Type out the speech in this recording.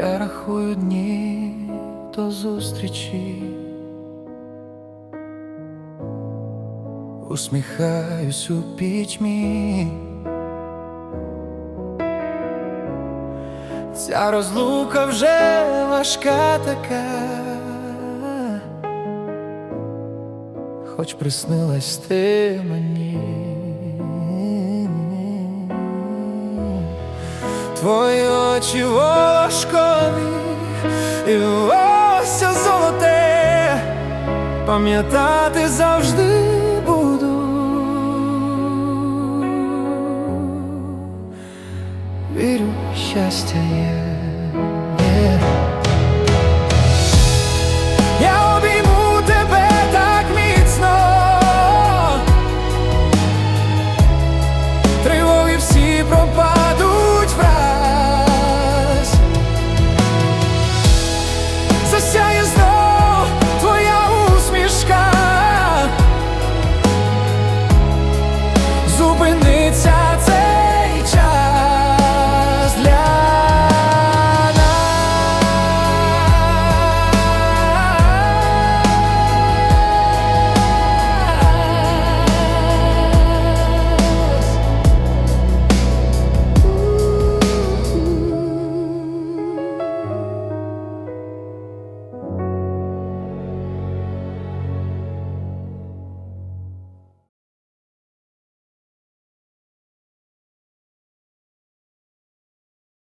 рахую дні до зустрічі, усміхаюсь у пітьмі. Ця розлука вже важка така, хоч приснилась ти мені. Твої очі волошкові, і волосся золоте, пам'ятати завжди буду. Вірю, щастя є. Всі пропали